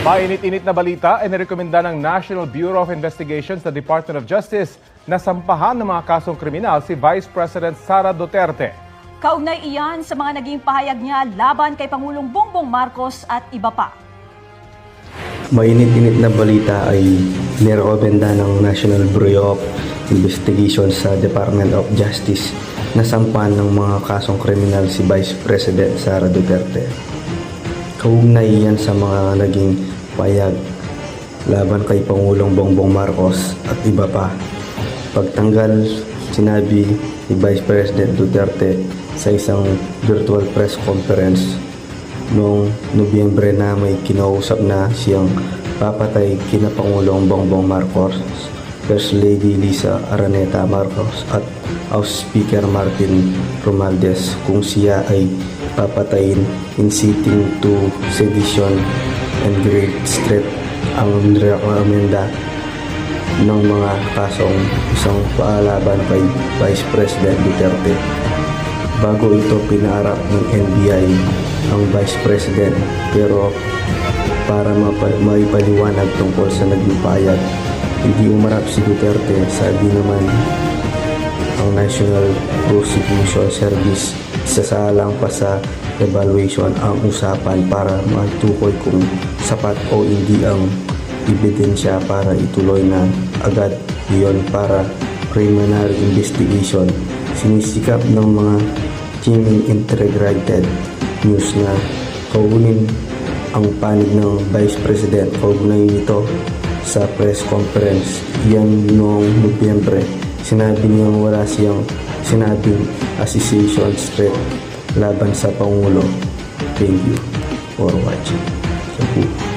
Mainit-init na balita ay nirekomenda ng National Bureau of Investigations sa Department of Justice na sampahan ng mga kasong kriminal si Vice President Sara Duterte. Kaugnay iyan sa mga naging pahayag niya laban kay Pangulong Bongbong Marcos at iba pa. Mainit-init na balita ay nirekomenda ng National Bureau of Investigation sa Department of Justice na sampan ng mga kasong kriminal si Vice President Sara Duterte. Kaugnay yan sa mga naging payag laban kay Pangulong Bongbong Marcos at iba pa. Pagtanggal, sinabi ni Vice President Duterte sa isang virtual press conference noong Nobyembre na may kinausap na siyang papatay kina Pangulong Bongbong Marcos, First Lady Lisa Araneta Marcos at House Speaker Martin Romualdez kung siya ay papatayin inciting to sedition and great threat ang rekomenda ng mga kasong isang paalaban kay Vice President Duterte. Bago ito pinaarap ng NBI ang Vice President pero para maipaliwanag tungkol sa naging payag, hindi umarap si Duterte sabi naman ang National Prosecution Service sasalang pa sa evaluation ang usapan para matukoy kung sapat o hindi ang ebidensya para ituloy na agad iyon para preliminary investigation. Sinisikap ng mga Team Integrated News na kaunin ang panig ng Vice President kaugnay nito sa press conference yan noong Nobyembre. Sinabi niyang wala siyang sinabing association threat laban sa Pangulo. Thank you for watching. So,